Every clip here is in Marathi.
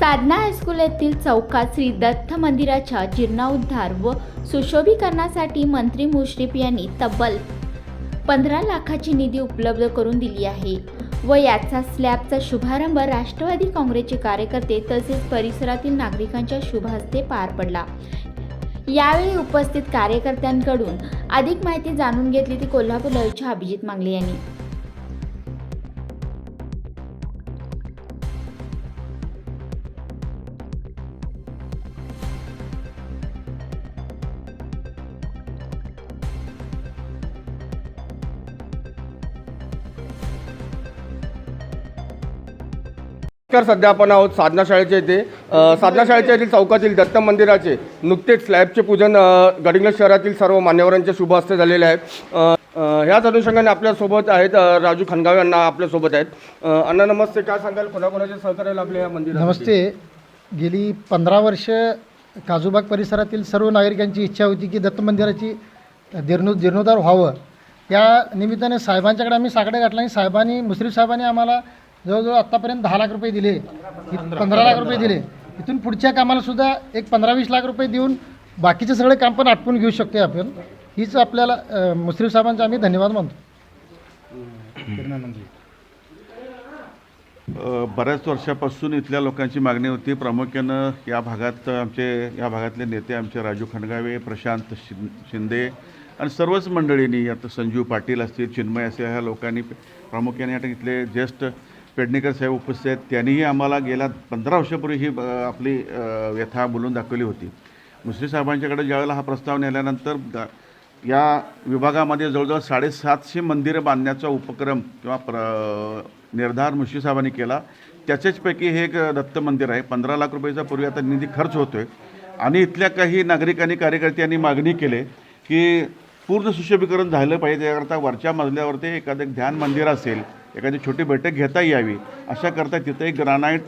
साधना हायस्कूल येथील चौकात श्री दत्त मंदिराच्या जीर्णोद्धार व सुशोभीकरणासाठी मंत्री मुश्रीफ यांनी तब्बल पंधरा लाखाची निधी उपलब्ध करून दिली आहे व याचा स्लॅबचा शुभारंभ राष्ट्रवादी काँग्रेसचे कार्यकर्ते तसेच परिसरातील नागरिकांच्या शुभ हस्ते पार पडला. यावेळी उपस्थित कार्यकर्त्यांकडून अधिक माहिती जाणून घेतली ती कोल्हापूर लाईव्हच्या अभिजित मांगले यांनी. नमस्कार सध्या आपण आहोत साधना शाळेच्या इथे. साधना शाळेच्या येथील चौकातील दत्त मंदिराचे नुकतेच स्लॅबचे पूजन गडिंग्लज शहरातील सर्व मान्यवरांच्या शुभ हस्ते झालेले आहे ह्याच अनुषंगाने आपल्यासोबत आहेत राजू खनगावे अण्णा आपल्यासोबत आहेत. अण्णा नमस्ते काय सांगाल? कोणाकोणाचे सहकार्य लाभले या मंदिरात नमस्ते. गेली पंधरा वर्ष काजूबाग परिसरातील सर्व नागरिकांची इच्छा होती की दत्त मंदिराची जीर्णो जीर्णोद्धार व्हावं. या निमित्ताने साहेबांच्याकडे आम्ही साकडे गाठला आणि साहेबांनी मुश्रीफ साहेबांनी आम्हाला जवळजवळ आत्तापर्यंत दहा लाख रुपये दिले. पंधरा लाख रुपये दिले. इथून पुढच्या कामाला सुद्धा एक पंधरा वीस लाख रुपये देऊन बाकीचे सगळे काम पण आटपून घेऊ शकतो आपण. हीच आपल्याला मुस्लिम मुश्रीफ साहेबांचा आम्ही धन्यवाद मानतो. बऱ्याच वर्षापासून इथल्या लोकांची मागणी होती. प्रामुख्यानं या भागात आमचे या भागातले नेते आमचे राजू खंडगावे प्रशांत शिंदे आणि सर्वच मंडळींनी आता संजीव पाटील असतील चिन्मय असेल ह्या लोकांनी प्रामुख्याने आता इथले ज्येष्ठ पेडणेकर साहेब उपस्थित आहेत. त्यांनीही आम्हाला गेल्या पंधरा वर्षापूर्वी ही आपली व्यथा बोलून दाखवली होती. मुश्री साहेबांच्याकडे ज्यावेळेला हा प्रस्ताव नेल्यानंतर गा- या विभागामध्ये जवळजवळ साडेसातशे मंदिरं बांधण्याचा उपक्रम किंवा प्र निर्धार मुश्री साहेबांनी केला. त्याच्याचपैकी हे एक दत्त मंदिर आहे. पंधरा लाख रुपयाचा पूर्वी आता निधी खर्च होतो आहे आणि इथल्या काही नागरिकांनी कार्यकर्त्यांनी मागणी केली की पूर्ण सुशोभीकरण झालं पाहिजे. त्याकरता वरच्या मजल्यावरती एखादं ध्यान मंदिर असेल एखादी छोटी बैठक घेता यावी अशा करता तिथं एक ग्रानाईट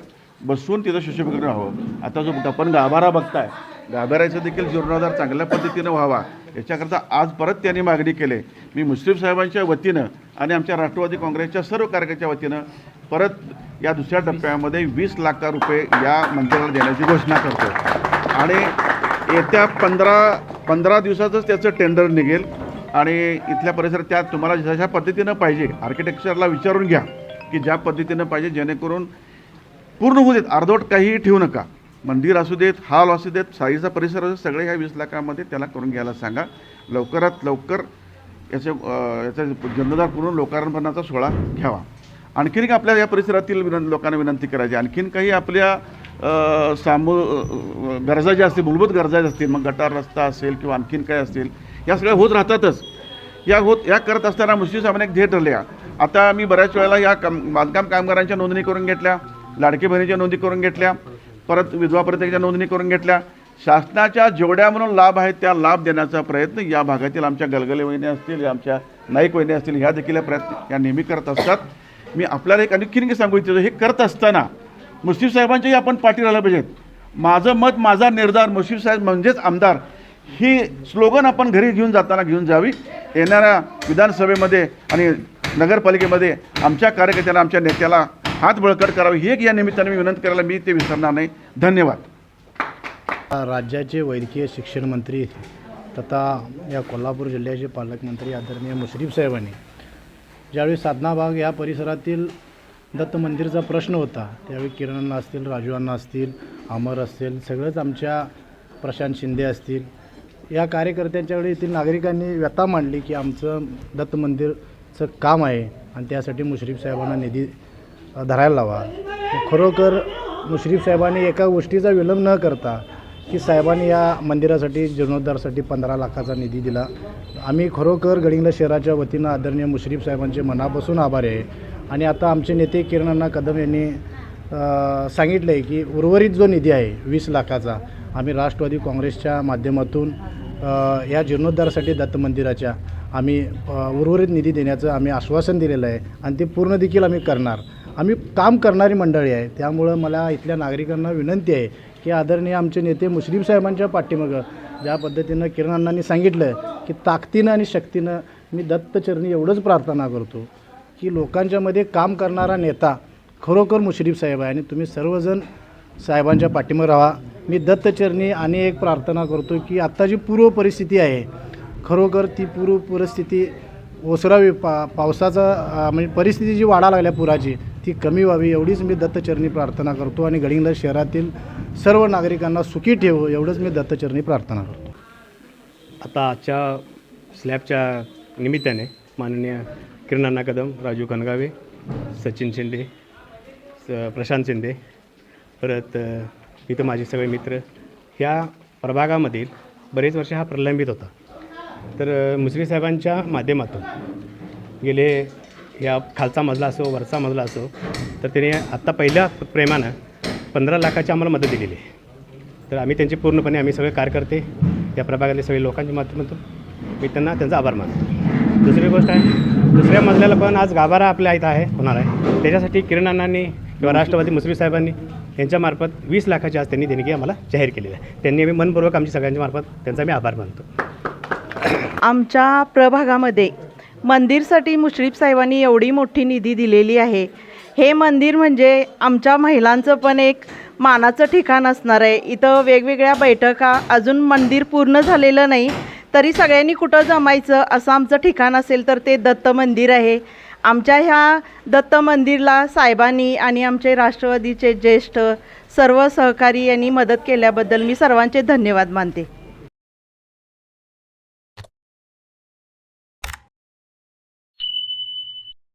बसून तिथं सुशोभीकरण व्हावं आता जो आपण गाभारा बघताय गाभाऱ्याचा देखील जीर्णोद्धार चांगल्या पद्धतीनं व्हावा. याच्याकरता आज परत त्यांनी मागणी केली. मी मुस्लिम साहेबांच्या वतीनं आणि आमच्या राष्ट्रवादी काँग्रेसच्या सर्व कार्यकर्त्याच्या वतीनं परत या दुसऱ्या टप्प्यामध्ये वीस लाख रुपये या मंदिराला देण्याची घोषणा करतो आणि येत्या पंधरा पंधरा दिवसातच त्याचं टेंडर निघेल. आणि इथल्या परिसरात त्या तुम्हाला जशा पद्धतीनं पाहिजे आर्किटेक्चरला विचारून घ्या की ज्या पद्धतीनं पाहिजे जेणेकरून पूर्ण होऊ देत. अर्धवट काहीही ठेवू नका. मंदिर असू देत हॉल असू देत साईचा परिसर असू सगळे ह्या वीस लाखामध्ये त्याला करून घ्यायला सांगा. लवकरात लवकर याचे याचा जन्मदार करून लोकार्पणाचा सोहळा घ्यावा. आणखीन एक आपल्या या परिसरातील विनं लोकांना विनंती करायची. आणखीन काही आपल्या सामू गरजा ज्या असतील मूलभूत गरजा ज्या असतील मग गटार रस्ता असेल किंवा आणखीन काय असतील या सगळ्या होत राहतातच. या होत या करत असताना मुस्लिम साहेबांनी एक ध्येय ठरल्या. आता मी बऱ्याच वेळेला या काम बांधकाम कामगारांच्या नोंदणी करून घेतल्या लाडकी बहिणीच्या नोंदणी करून घेतल्या परत विधवा प्रत्येकाच्या नोंदणी करून घेतल्या. शासनाच्या जेवढ्या म्हणून लाभ आहेत त्या लाभ देण्याचा प्रयत्न या भागातील आमच्या गलगले वहिनी असतील या आमच्या नाईक वहिनी असतील ह्या देखील या प्रयत्न या नेहमी करत असतात. मी आपल्याला एक आणखीन सांगू इच्छितो हे करत असताना मुस्लिम साहेबांच्याही आपण पाठी राहिलं पाहिजेत. माझं मत माझा निर्धार मुस्लिम साहेब म्हणजेच आमदार ही स्लोगन आपण घरी घेऊन जाताना घेऊन जावी. येणाऱ्या विधानसभेमध्ये आणि नगरपालिकेमध्ये आमच्या कार्यकर्त्याला आमच्या नेत्याला हात बळकट करावी. ही एक या निमित्ताने मी विनंती करायला मी ते विसरणार नाही. धन्यवाद. राज्याचे वैद्यकीय शिक्षण मंत्री तथा या कोल्हापूर जिल्ह्याचे पालकमंत्री आदरणीय मुश्रीफ साहेबांनी ज्यावेळी साधनाबाग या परिसरातील दत्त मंदिरचा प्रश्न होता त्यावेळी किरणांना असतील राजूअण्णा असतील अमर असतील सगळंच आमच्या प्रशांत शिंदे असतील या कार्यकर्त्यांच्याकडे येथील नागरिकांनी व्यथा मांडली की आमचं दत्त मंदिरचं काम आहे आणि त्यासाठी मुश्रीफ साहेबांना निधी धरायला लावा. खरोखर मुश्रीफ साहेबांनी एका गोष्टीचा विलंब न करता की साहेबांनी या मंदिरासाठी जीर्णोद्धारासाठी पंधरा लाखाचा निधी दिला. आम्ही खरोखर गडिंगला शहराच्या वतीनं आदरणीय मुश्रीफ साहेबांचे मनापासून आभारी आहे. आणि आता आमचे नेते किरणांना कदम यांनी सांगितलं आहे की उर्वरित जो निधी आहे वीस लाखाचा आम्ही राष्ट्रवादी काँग्रेसच्या माध्यमातून या जीर्णोद्धारासाठी दत्त मंदिराच्या आम्ही उर्वरित निधी देण्याचं आम्ही आश्वासन दिलेलं आहे आणि ते पूर्ण देखील आम्ही करणार. आम्ही काम करणारी मंडळी आहे. त्यामुळं मला इथल्या नागरिकांना विनंती आहे की आदरणीय आमचे नेते मुश्रीफ साहेबांच्या पाठीमागं ज्या पद्धतीनं किरण अण्णांनी सांगितलं की ताकदीनं आणि शक्तीनं मी दत्तचरणी एवढंच प्रार्थना करतो की लोकांच्यामध्ये काम करणारा नेता खरोखर मुश्रीफ साहेब आहे आणि तुम्ही सर्वजण साहेबांच्या पाठीमागे राहा. मी दत्तचरणी आणि एक प्रार्थना करतो की आत्ता जी पूर्व परिस्थिती आहे खरोखर ती पूर्व परिस्थिती ओसरावी. पा पावसाचा म्हणजे परिस्थिती जी वाढा लागल्या पुराची ती कमी व्हावी एवढीच मी दत्तचरणी प्रार्थना करतो आणि गडिंगला शहरातील सर्व नागरिकांना सुखी ठेवू एवढंच मी दत्तचरणी प्रार्थना करतो. आता आजच्या स्लॅबच्या निमित्ताने माननीय किरण कदम राजू कनगावे सचिन शिंदे स प्रशांत शिंदे परत इथं माझे सगळे मित्र ह्या प्रभागामधील बरेच वर्ष हा प्रलंबित होता. तर मुसरी साहेबांच्या माध्यमातून गेले या खालचा मजला असो वरचा मजला असो तर त्याने आत्ता पहिल्या प्रेमानं पंधरा लाखाची आम्हाला मदत दिलेली आहे. तर आम्ही त्यांचे पूर्णपणे आम्ही सगळे कार्यकर्ते या प्रभागातले सगळे लोकांच्या माध्यमातून मी त्यांना त्यांचा आभार मानतो. दुसरी गोष्ट आहे दुसऱ्या मजल्याला पण आज गाभारा आपल्या इथं आहे होणार आहे. त्याच्यासाठी किरण अण्णांनी किंवा राष्ट्रवादी मुसरी साहेबांनी यांच्यामार्फत वीस लाखाची आज त्यांनी देणगी आम्हाला जाहीर केलेली आहे. त्यांनी आम्ही मनपूर्वक आमच्या सगळ्यांच्या मार्फत त्यांचा मी आभार मानतो. आमच्या प्रभागामध्ये मंदिरसाठी मुश्रीफ साहेबांनी एवढी मोठी निधी दिलेली आहे. हे मंदिर म्हणजे आमच्या महिलांचं पण एक मानाचं ठिकाण असणार आहे. इथं वेगवेगळ्या बैठका अजून मंदिर पूर्ण झालेलं नाही तरी सगळ्यांनी कुठं जमायचं असं आमचं ठिकाण असेल तर ते दत्त मंदिर आहे. आमच्या ह्या दत्त मंदिरला साहेबांनी आणि आमचे राष्ट्रवादीचे ज्येष्ठ सर्व सहकारी यांनी मदत केल्याबद्दल मी सर्वांचे धन्यवाद मानते.